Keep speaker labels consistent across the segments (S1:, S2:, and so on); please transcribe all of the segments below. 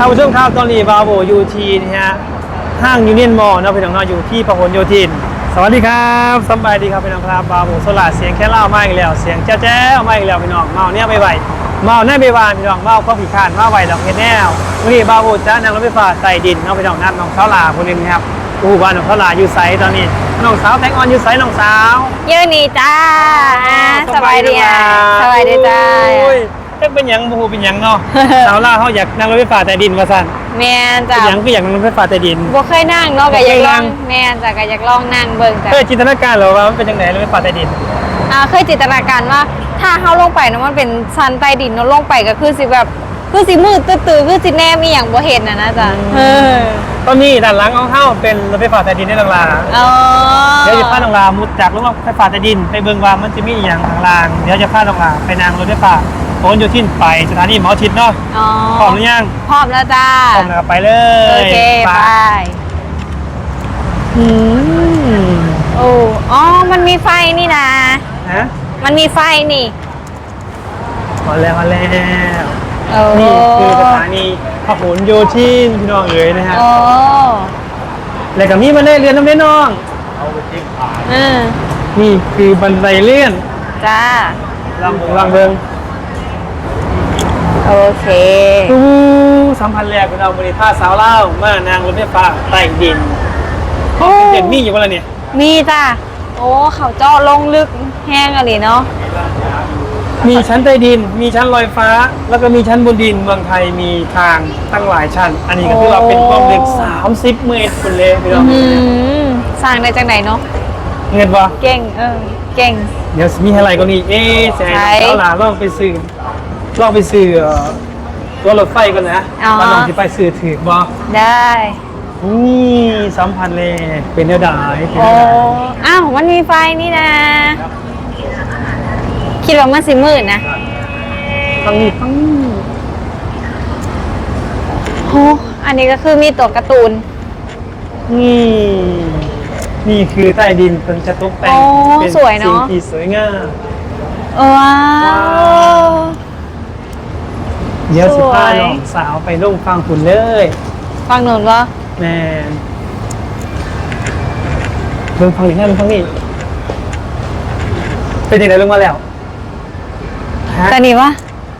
S1: ท่านผู้ชมครับตอนนี้บาโบอยู่ที่นะฮะห้างยูเนียนมอลล์เนาะพี่น้องเนาะอยู่ที่พหลโยธิน สวัสดีครับสำบายดีครับพี่น้องครับบาโบโซลาเสียงแค่เล่ามาอีกแล้ว เสียงแจ๊แจ๊มาอีกแล้วพี่น้องเมาเนี่ยไปไหวเมาแน่ไปวานพี่น้องเมาก็ผีขานมาไหวดอกเห็ดแนววันนี้บาโบจะนั่งรถไฟฟ้าใต้ดินเนาะพี่น้องนัดน้องสาวลาคนหนึงนะครับอู้บ้านน้องสาวลาอยู่ไซตอนนี้น้องสาวแตงออนอยู่ไซน้องสาว
S2: ยืนนี่จ้าอ่าสบายดีอะสบายดีจ้า
S1: โอ้ยเอ๊ะเป็นหยังบูเป็นหยังเนาะ สาวลาเขาอยากนั่งรถไฟฟ้าใต้ดินมาสั่น
S2: แมน
S1: เป็
S2: จ้าน
S1: หยังก็อยากนั่งรถไฟฟ้าใต้ดิน
S2: บ่เคยนั่งเนาะก็อยากลอง
S1: บ่เคยนั่ง
S2: แมนจ้ะก็อยากลองนั่งเบิ่งจ้ะ
S1: เคยจินตนาการเหรอว่ามันเป็นยังไงรถไฟฟ้าใต้ดิน
S2: อ่าเคยจินตนาการว่าถ้าเฮาลงไปเนาะมันเป็นชั้นใต้ดินเนาะลงไปก็คือสิแบบคือสิมืดตื้อๆคือสิแนมอีหยังบ่เห็นน่ะนะจ้ะเออ
S1: ตอนนี้ด้านหลังของเฮาเป็นรถไฟฟ้าใต้ดินในลังลา
S2: อ๋อ
S1: เดี๋ยวจะพาน้องลามุดจากรถไฟฟ้าใต้ดิน ไปเบิ่งว่ามันจะมีอหย่างทางล่าง เดี๋ยวจะพาน้องลาไปนั่งรถไฟฟ้า โอนอยู่ที่ไปสถานีหมอชิดเนาะ
S2: อ๋อ
S1: พร้อมหรือยัง
S2: พร้อมแล้วจ้า
S1: พร้อมแล้วไปเลย
S2: โอเคไปอืมโอ้อ๋อ มันมีไฟนี่นะ
S1: ฮะ
S2: มันมีไฟนี่
S1: มาแล้วมาแล้ว
S2: โอ้
S1: นี่คือสถานีพหลโยธินพี่น้องเอ๋ยนะฮะ
S2: โอ้
S1: แล้วก็มีบันไดเลื่อนน้ำเล่นน้อง
S2: อืม
S1: นี่คือบันไดเลื่อน
S2: จ้า
S1: ลำบงลำเบิง
S2: โอเค
S1: ตู้สัมพันธ์แรกเป็นเอาบริท่าสาวเล่าวมานางรถไฟฟ้าใต้ดินเด่นมี่อยู่ว่าอะไรเนี่ย
S2: มีจ้าโอ้เขาเจาะลงลึกแห้งอะไรเนาะ
S1: มีชั้นใต้ดิน มีชั้นลอยฟ้า แล้วก็มีชั้นบนดิน เมืองไทยมีทางตั้งหลายชั้น อันนี้ก็คือว่าเป็นความลึก30 เมตรคุณเลยพี่น้อง
S2: อืมสร้างได้จากไหนเนาะ
S1: เงินบ่
S2: เก่ง เออ เก่ง
S1: เดี๋ยวมีอะไรก็นี่ เอ๊ะแสง
S2: ใช่
S1: สาวหลาลองไปซื้อ ลองไปซื้อเอ่อตัวรถไฟกันนะ
S2: อ๋อ
S1: ว่าน้องที่ไปซื้อถือบ่
S2: ได้
S1: นี่สัมพันธ์เลยเป็นเนื้อดายเป็น
S2: โอ้
S1: เนื้อดาย
S2: อ้าว มันมีไฟนี่นะ คิดว่ามันสิมืดนะ
S1: ฟังนี่ฟังนี่
S2: โอ้อันนี้ก็คือมีตัวการ์ตูน
S1: นี่ นี่คือใต้ดินเป็นจะตกแต่ง
S2: โอ้
S1: เป็น
S2: สวยเนอะ
S1: สิ่งที่สวยงาม
S2: ว้าว
S1: เดี๋ยวสิ
S2: สวย
S1: พาน้องสาวไปลงฟังคุณเลย
S2: ฟังหนุนวะ
S1: แมนเบิ่งฟังอีกนั่นฟังนี่เป็นยังไงลงมาแล้วฮะ
S2: แต่นี่วะ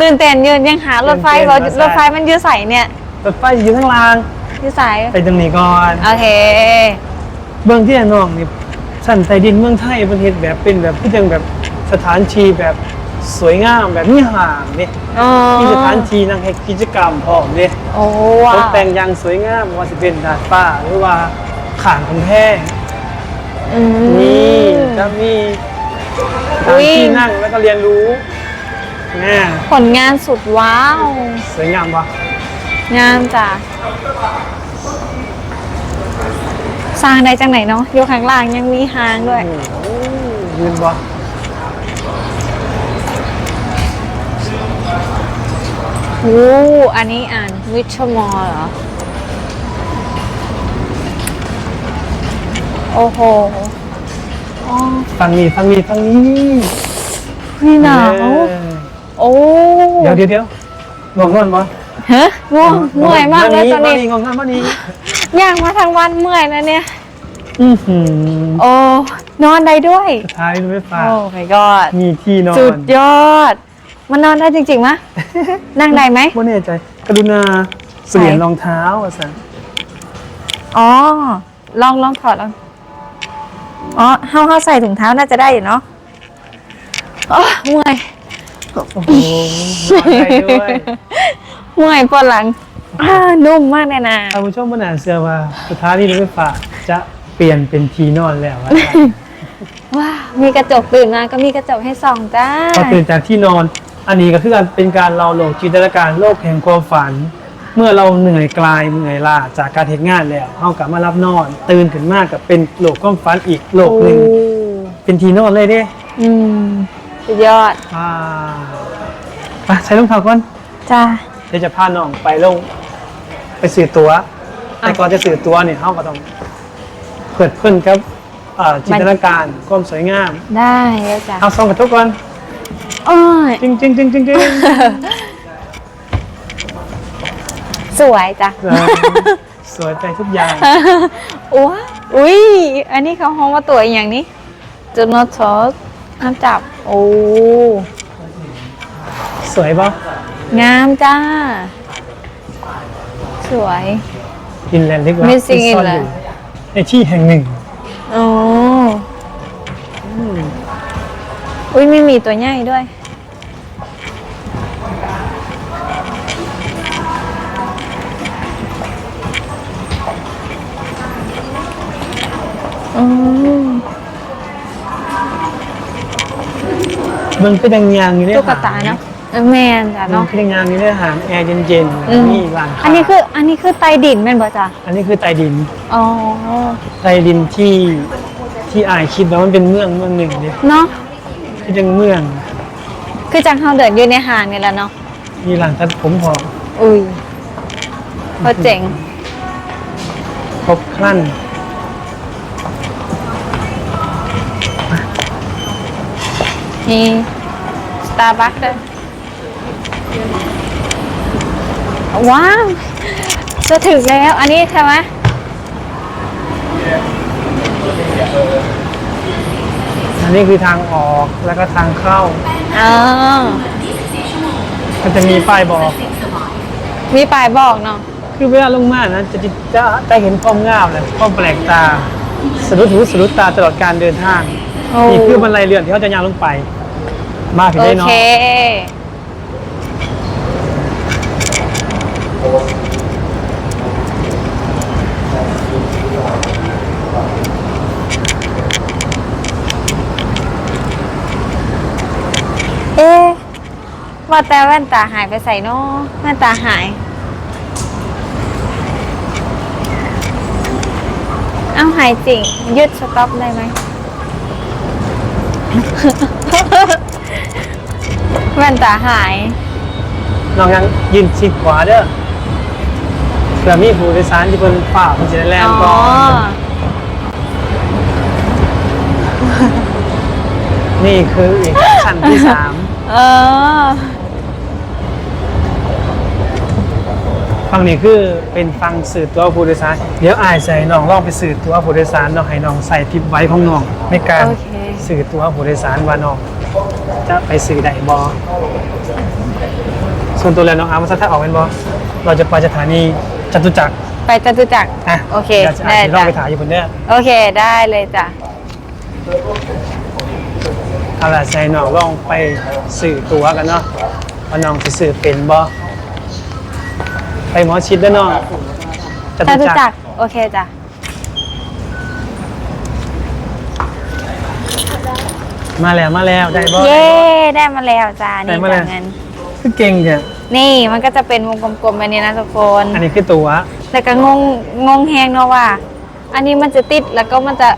S2: ตื่นเต้นยืนยังหารถไฟ
S1: ตื่นเต้น
S2: รถ
S1: ว่าใช่
S2: รถไฟมันอยืดใสเนี่ย
S1: รถไฟอยู่ข้างล่าง
S2: อยืดใส
S1: ไปตรงนี้ก่อน
S2: โอเค
S1: เบื้องที่น้องนี่ชั้นใต้ดินเมืองไทยประเทศแบบเป็นแบบที่จังแบบสถานที่แบบ สวยงามแบบมีห่างเนี่ย
S2: อ๋อ
S1: มีสถานที่นั่งให้กิจกรรมพร้อมเนี่ย
S2: โอ้ว้า
S1: ต
S2: ว
S1: กแต่งอย่างสวยงามว่าจะเป็นดาดฟ้าหรือว่าขางกำแพง
S2: อืม
S1: นี่จะมีส
S2: อุ๊
S1: ถาน
S2: ย
S1: ที่นั่งแล้วก็เรียนรู้เนี่ย
S2: ผลงานสุดว้าว
S1: สวยงามปะ
S2: งามจ้ะสร้างได้จังไหนเนาะอยู่ข้างล่างยังมีหางด้วย
S1: โอ้โหยืนปะ
S2: โอ้อันนี้อ่านวิชมอเหรอ โอ้โหอ๋อ
S1: ฟังนี่ฟังนี่ฟังนี่
S2: พี่หนาว
S1: เออ
S2: โอ้
S1: เดี๋ยวเดี๋ยวเดี๋ยวงงนอนปะ
S2: ฮะง่วงเมื่อยมากเลยตอนนี้
S1: งงนอนมานี้
S2: ย่างมาทางวันเมื่อยนะเนี่ย
S1: อือหือ
S2: โอ้นอนได้ด้วย
S1: สุดท้ายรถไฟฟ้า
S2: โอ้ my god
S1: มีที่นอน
S2: สุดยอด มันนอนได้จริงๆมะ นั่งได้ไหม
S1: ไม่แน่ใจ กรุณาเปลี่ยนรองเท้าอะสัน
S2: อ๋อ ลองลองถอดลอง อ๋อเฮาเฮาใส่ถุงเท้าน่าจะได้อยู่เนาะอ๋อเมื่อย
S1: โอ้โหนอนได้ด้วย
S2: เมื่อยปวดหลังอ่านุ่มมากเลยนะ
S1: ท่านผู้ชมบนอ่านเสื้อว่าสุดท้ายที่รถไฟฟ้าจะเปลี่ยนเป็นที่นอนแล้วอะ
S2: ว้าวมีกระจกตื่นมาก็มีกระจกให้ส่องจ้า
S1: พอตื่นจากที่นอน อันนี้ก็คือการเป็นการเราโลกจินตนาการโลกแห่งความฝัน เมื่อเราเหนื่อยกลายเหนื่อยล้าจากการเห็นงานแล้วเรากลับมารับนอน ตื่นขึ้นมากกับเป็นโลกความฝันอีกโลกหนึ่ง
S2: โอ้
S1: เป็นที่นอนเลยเด้
S2: อืมสุดยอด
S1: อ่าไปใช้รองเท้าก่อน
S2: จ้า
S1: เดี๋ยวจะพาน้องไปลง ไปสื่อตัวแต่ก่อนจะสื่อตัวเนี่ยเขาก็ต้องเปิดเพิ่นครับเอ่อจินตนาการความสวยงาม
S2: ได้แล้วจ้า
S1: เอาซองกระทบก่อน
S2: โอ้ย
S1: จริงจริงจริงจริงจริง
S2: สวยจ้ะ
S1: เออสวยไปทุกอย่าง
S2: อ้วอุ้ยอันนี้เขาห้องว่าตัวอหย่างนี้จุดโนตชอสน้ำจับ โอ้
S1: สวยปะ
S2: งามจ้า สวย
S1: ฟินแลนด์เรียกว่า
S2: Missing
S1: ซ่อน
S2: in
S1: อยู่
S2: เลย
S1: ในที่แห่งหนึ่ง
S2: โอ้ อุ้ยไม่มีตัวใหญ่ด้วย อืม
S1: มันก็ยังยางอยู่ใน
S2: ตุ๊กตาเนาะเออแมนจ้ะ
S1: มัน
S2: เนาะ
S1: ก็ยังยางอยู่ในอาหารแอร์เย็น
S2: อืม
S1: ๆมีร้านค้า
S2: อันนี้คืออันนี้คือไตดินแม่นบ่จ้ะ
S1: อันนี้คือใต้ดิน
S2: อ๋อ
S1: ใต้ดินที่ที่อายคิดว่ามันเป็นเมืองเมืองหนึ่งดิ
S2: เนาะ
S1: ที่เป็นเมือง
S2: คือจังเฮาเดินอยู่ในห้างนี่แหละเนาะ
S1: มีร้านตัดผมพอ
S2: อุ้ยโคตรเจ๋ง
S1: ครบครัน
S2: มีสตาร์บัคด้วยว้าว จะถึงแล้ว อันนี้ใช่ไหม
S1: อันนี้คือทางออกแล้วก็ทางเข้า
S2: อ๋อ
S1: ก็จะมีป้ายบอก
S2: มีปลายบอกเนาะ
S1: คือเวลาลงมานะจะจะจะจะเห็นความงามเลยความแปลกตาสะดุดหูสะดุดตาตลอดการเดินทาง
S2: โอ้
S1: นี่คือบันไดเลื่อนที่เขาจะย่างลงไป มาถึง
S2: โอ
S1: ได้
S2: เค
S1: เนาะ
S2: เอ๊ะ ว่าแต่แว่นตาหายไปใส่เนาะแว่นตาหาย เอ้าหายจริง ยึดสต็อปได้ไหม แว่นตาหาย
S1: น้องยังยืนชิดขวาเด้อเผื่อมีผู้โดยสารที่เป็นฝ่าคนจะได้แล่นก่อนนี่คืออีกชั้นที่สาม
S2: เออ
S1: ฝั่งนี้คือเป็นฟังสื่อตัวผู้โดยสาร เดี๋ยวอายใส่น้องลองไปสื่อตัวผู้โดยสารน้องให้น้องใส่ทิปไว้ของน้องในการ
S2: โอเค
S1: สื่อตัวผู้โดยสารว่าน้องจะไปสื่อใดบอส่วนตัวแล้วน้องอาร์มถ้าออกเป็นบอเราจะไปสถานีจตุจักร
S2: ไปจตุจักร
S1: อะ
S2: โอเค
S1: เดี๋ยวจะอา
S2: ได้
S1: จจะลอง
S2: จ้ะ
S1: ไปถ่ายอยู่บนเนี้ย
S2: โอเคได้เลยจ้ะ
S1: เอาล่ะใส่น้องลองไปสื่อตัวกันเนาะว่าน้องจะสื่อเป็นบอ ไปหมอชิดแล้วเนาะจ
S2: จ
S1: ตุ
S2: ตุ
S1: จั
S2: จั
S1: ก
S2: ก
S1: ร
S2: รโอเคจ้ะ
S1: มาแล้วมาแล้วได้บอ
S2: เย้ได้มาแล้วจ้า
S1: ได้
S2: นี่
S1: มาแล้ว
S2: จ้ะเงิน
S1: คือเก่งเนี่ย
S2: นี่มันก็จะเป็นวงกลมๆแบบนี้นะทุกคน
S1: อันนี้คือตัว
S2: แต่ก็งงงงแฮงเนาะว่า อันนี้มันจะติดแล้วก็มันจะ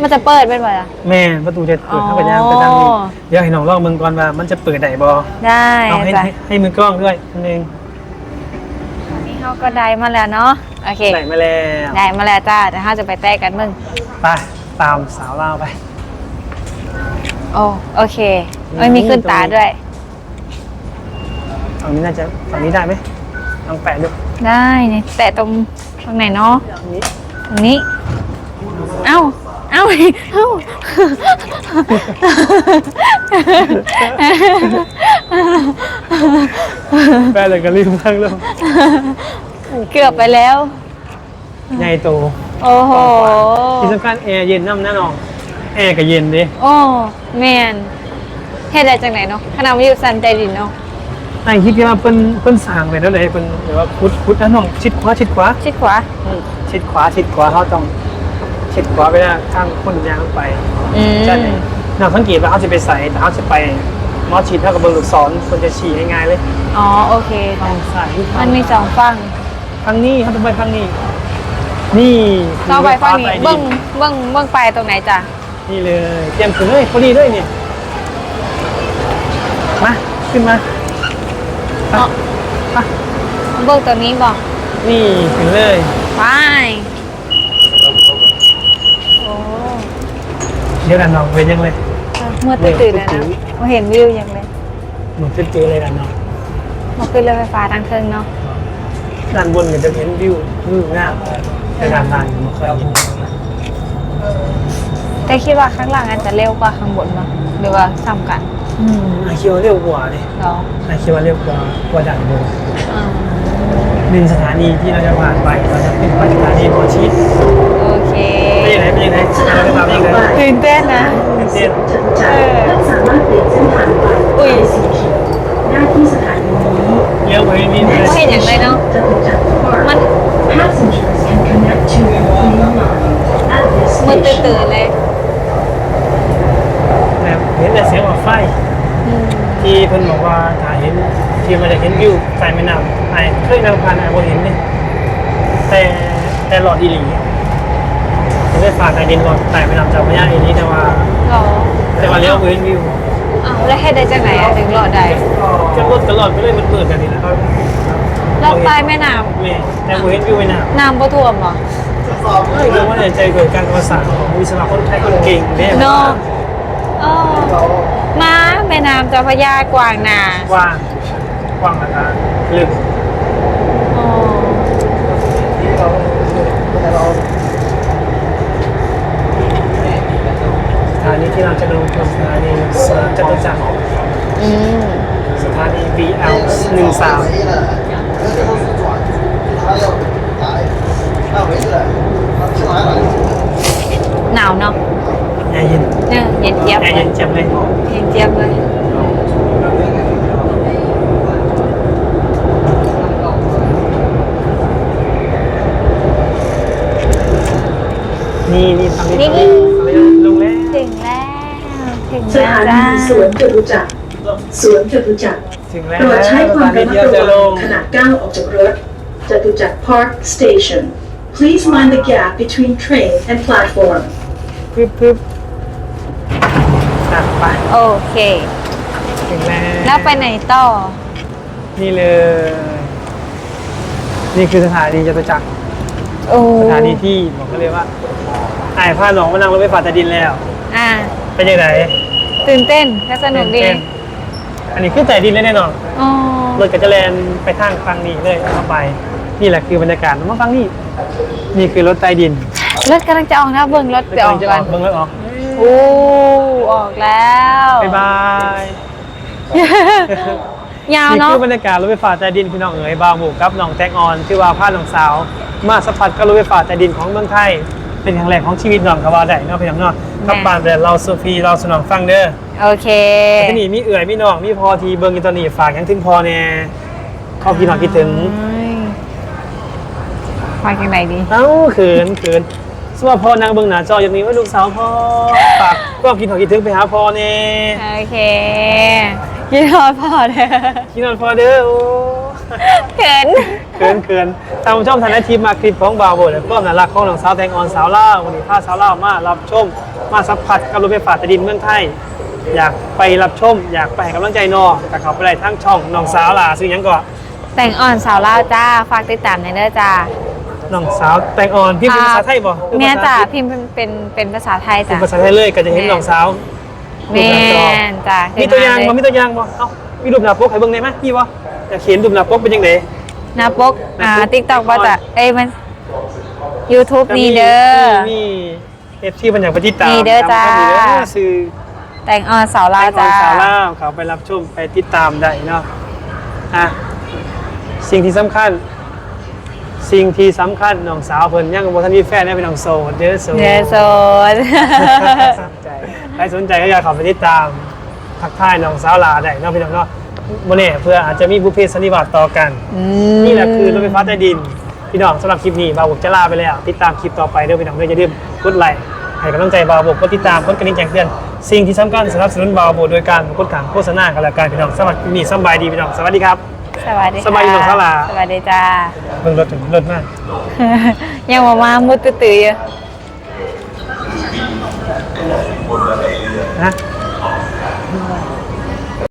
S2: มันจะเปิดเป็นไงล่ะ
S1: แม่ประตูจะเปิดเข้าไป
S2: อ๋อ
S1: ย่างไปทางนี้เดี๋ยวให้น้องลองมึงก่อนว่ามันจะเปิดได้บอ
S2: ได้
S1: เอาให้
S2: จ้ะ
S1: ให้ให้มือกล้องด้วยนั่นเอง
S2: นี่ เขาก็ได้มาแล้วเนาะโอเค
S1: ใส่มาแล้ว
S2: ได้มาแล้วจ้าแต่ถ้าจะไปแต้กันมึง
S1: ไปตามสาวเราวไป
S2: โอ้โอเคไม่มีขึ้นตาด้วย
S1: ฝั่งนี้น่าจะฝั่งนี้ได้ไหมลองแปะดู
S2: ได้เนี่ยแต่ตรงตรงไหนเนาะ
S1: ตรงนี้
S2: ตรงนี้เอ้า เอ้าเอ้า
S1: แปะเลยก็รีบข้างลง
S2: เกือบไปแล้ว
S1: ใหญ่โต
S2: โอ้โห
S1: ที่สำคัญแอร์เย็นน้ำแน่นอนแอร์ก็เย็นดิ
S2: โอ้แมนเฮ็ดได้จากไหนเนาะขนาดว่าอยู่ซันใจดินเนาะ
S1: ไอ้คิดว่าเปิ้นเปิ้นสร้างไปแล้วเลยเปิ้นหรือว่าพุทธพุทธนะน้องชิดขวาชิดขวา
S2: ชิดขวา
S1: อืมชิดขวาชิดขวาเขาต้อง ชิดขวาไปนะข้างคนยางไป
S2: อืม
S1: ใช่ไหมน้องสังเกตว่าเขาจะไปใส่แต่เขาจะไปมอชิดเท่ากับเบอร์ลูกศรคนจะชี้ง่ายๆเลย
S2: อ๋อโอเค
S1: ทางซ้ายหรือ
S2: มันมีสองฝั่ง
S1: ทางนี้เขาต้องไปทางนี้ นี่
S2: เราไปฝั่งนี้
S1: รถฟ้าใต้ดิ
S2: เบิ้งเบิ้งเบิ้งไปตรงไหนจ้ะ
S1: นี่เลยเตรียมขึ้นเลยพอดีเลยเนี่ยมาขึ้นมาไป
S2: อ๋อ
S1: ไป
S2: เบิ้งตรงนี้บอก
S1: นี่ขึ้นเลย
S2: ไปโอ้
S1: เดี๋ยวกันน้องเว้นยังเลย
S2: เมื่อตื่นตื่นๆเลยนะมาเห็นวิวยังเลย
S1: หนูจะเจอเลยกันน้อง
S2: มาขึ้นเรือไฟฟ้าทางเทิงเนาะ
S1: ด้านบนก็จะเห็นวิววิวงามแต่ด้านล่างไม่ค่อยเห็น
S2: แต่คิดว่าข้างล่างอาจจะเร็วกว่าข้างบนมั้งหรือว่าซ้ำกัน
S1: อืมอาคิดว่าเร็วกว่าเลย
S2: เนาะ
S1: อาคิดว่าเร็วกว่ากว่าด้านบน
S2: อ่า
S1: หนึ่งสถานีที่เราจะผ่านไปเราจะเป็นสถานีหมอชิด
S2: โอ เค
S1: เป็นยังไงเป็นยังไงเราไปทำยังไง
S2: ตื่นเต้นนะ
S1: ตื่นเต้น
S3: จตุจักรท่านสามารถเปลี่ยนเส้นทางไป
S2: อุ้ย
S3: ICT ได้ที่สถานีนี้
S1: เลี้ยวไปนี่เลย
S2: ไม่เห็นอย่างไรเนาะ
S3: จตุจักร Park
S2: มัน
S3: Passengers can connect to the Green Line at this
S2: มืด
S3: station
S2: ตื่นๆเลย
S1: แบบเห็นแต่เสียงหลอดไฟ
S2: อืม
S1: ที่เพิ่นบอกว่าถ้าเห็นที่มันจะเห็นวิวใต้แม่น้ำไอ้เคยนั่งผ่านไอ้บ่เห็นนี่แต่แต่หลอดอีหลี ไม่ได้ฝากไอ้ดินหลอดใต้แม่น้ำเจ้าพระยาอีหลีแต่ว่า
S2: หรอ
S1: แต่ว่าเลี้ยวไปเห็นวิว
S2: อ้าวแล้วให้ได้จากไหนอะถึงหลอดได้
S1: จะรถตลอดไปเลยมันเปิดกันนี่นะครับ
S2: รอบใต้แม่น้
S1: แม่แต่บ่เห็นวิวแม่น้ำำ
S2: น้ำบ่ท่วมเหรอ
S1: ไม่รู้ว่าในใจเกิดการประสานของวิศวะคนไทยคนเก่งเนี่ย
S2: เนาะเออมาแม่น้ำเจ้าพระยากว้างหนาก
S1: ว้างกว้างนะครับลึก
S2: อ๋อ
S1: สถานี ที่เราจะลงคือสถานีสวนจตุจักร
S2: อืม
S1: สถานี BL หนึ่งสาม
S2: หนาวเนาะ
S1: แอร์เย็น
S2: เนี่ยเย็นเจี๊ยบ
S1: แอร์เย็นเจ็บเลย
S2: เย็นเจี๊ยบเลย
S1: นี่นี่ทางนี้
S2: ถึง
S3: ส
S2: แล้ว
S3: ถา
S2: จ้า
S3: นีสวนจตุจักรสวนจตุจักร
S1: ถึงแล้ว
S3: โปรดใช้ความ
S1: สถานี
S3: ระมัด
S1: ที่เราจะ
S3: ระ
S1: ล
S3: วั
S1: ง
S3: งขณะก้าวออกจากรถจตุจักร Park Station Please mind the gap between train and platform
S1: ปึ๊บปึ๊บอะไป
S2: โอเค
S1: ถึงแล้ว
S2: แล้วไปไหนต่อ
S1: นี่เลย นี่คือสถานีจตุจักร
S2: โอ้
S1: สถานีที่บอกเขาเลยว่าไอ้ายพาหนองมานั่งรถไฟฟ้าใต้ดินแล้ว
S2: อ่า
S1: เป็นยังไง
S2: ตื่นเต้นและสนุกดี
S1: เต้นอันนี้คือใต้ดินเลยแน่นอน
S2: อ๋อ
S1: รถก็จะแลนไปทางฝั่งนี้เลยเข้าไป นี่แหละคือบรรยากาศมาฟังนี่นี่คือรถใต้ดิน
S2: รถกำลังจะออกนะเบิ่งรถเดี๋ยวออก
S1: จะ
S2: ก่อน
S1: เบิ่งรถออก
S2: โอ้ออกแล้ว
S1: บ๊ายบาย
S2: ยาว
S1: นี่
S2: เนาะ
S1: คือบรรยากาศรถไฟฟ้าใต้ดินพี่น้องเอ๋ยบาวหมู่กับน้องแตงออนชื่อว่าพาน้องสาว มาสัมผัสกับรถไฟฟ้าใต้ดินของเมืองไทย เป็นครั้งแรกของชีวิตน้องก็ว่าได้เนาะพี่น้องเนาะกับบ้านแต่เราโซฟีเราสนองฟังเด้อ
S2: โอเค
S1: แต่ที่นี่มีเอื่อยมีน้องมีพอทีเบิ่งอยู่ตอนนี้ฝากหยังถึงพอแน่ขอบพี่น้องคิดถึง
S2: มาจากไหนดี
S1: เอ้าเขินเขินสว่าพ่อนางเบิ่งหน้าจออย่างนี้ว่าลูกสาวพ่อฝากก็คิดถึงคิดถึงไปหาพ่อแน่
S2: โอเคยินดีพอเด้อ
S1: คิดนอนพ่อเด้อโอ้
S2: เขิน
S1: เขินเขินตามช่องทางไอทีมมาคลิปของบาวโบดและก็น่ารักของน้องสาวแตงออนสาวล่าววันนี้พาสาวล่าวมารับชมมาสัมผัสกับรถไฟฟ้าใต้ดินเมืองไทย อยากไปรับชม อยากไปให้กำลังใจน้องกับเขาไปได้ทั้งช่องน้องสาวล่ะซึ่งหยังก่อน
S2: แต่งอ่อนสาวลาวจ้าฝากติดตามในอยเด้อจ้า
S1: น้องสาวแตงออนพี่เป็นภาษาไทยบ่หรือ
S2: แม่
S1: ภษ
S2: จ้า
S1: อังกฤษ
S2: พิมพ์เป็นเป็นเป็นภาษาไทย
S1: เป็น
S2: จ้ะ
S1: ภาษาไทยเลยก็จะเห็นน้องสาว
S2: แม่นจ้ะ
S1: มีตัวอย่าง
S2: เห็น
S1: บ่
S2: ม
S1: มีตัวอย่างบ่เอ้ามีรูปหน้าปกให้เบิ่งได้ไหมมีบ่อยากเห็นรูปหน้าปกเป็นจังได
S2: หน้าปกอ่า
S1: หน้าปก
S2: ติ๊กต็อกว่าจะเอ้ยมัน YouTube นี่เด้อ
S1: มีเอฟซีเพิ่นอยากไปติดตาม
S2: นี่เด้อจ้า
S1: ตมกันนี่เด้อซื้อ
S2: แต่งอ่อนสาวลาว
S1: แตงออ
S2: จ้า
S1: นสาวลาวเขาไปรับชมไปติดตามได้เนาะอะสิ่งที่สำคัญ สิ่งที่สำคัญน้องสาวเพิ่นยังบ่ทันมีแฟนได้เป็นน้องโสดเด้อโสด
S2: เดโซน
S1: ใครสนใจก็อยากเข้าไปติดตามทักทายน้องสาวลาได้เนาะพี่น้องเนาะ บ่แน่เพื่ออาจจะมีบุพเพสันนิวาสต่อกันนี่แหละคือรถไฟฟ้าใต้ดิน พี่น้องสำหรับคลิปนี้บาวบกจะลาไปแล้ว ติดตามคลิปต่อไปเด้อพี่น้องเด้ออย่าลืมกดไลค์ให้กำลังใจบาวบกกดติดตามกดกระดิ่งแจ้งเตือนสิ่งที่สำคัญสนับสนุนบาวบกโดยการกดขังโฆษณากันแล้วกันพี่น้องสำหรับคลิปนี้สำบายดีพี่น้องสวัสดีครับ
S2: สวัสดีค่ะ
S1: สบายดีน้องสาวลา
S2: สวัสดีจ้า
S1: เบิ่งรถถึงรถมาก
S2: ยังมามามุดตื้อๆอยู่
S1: นะ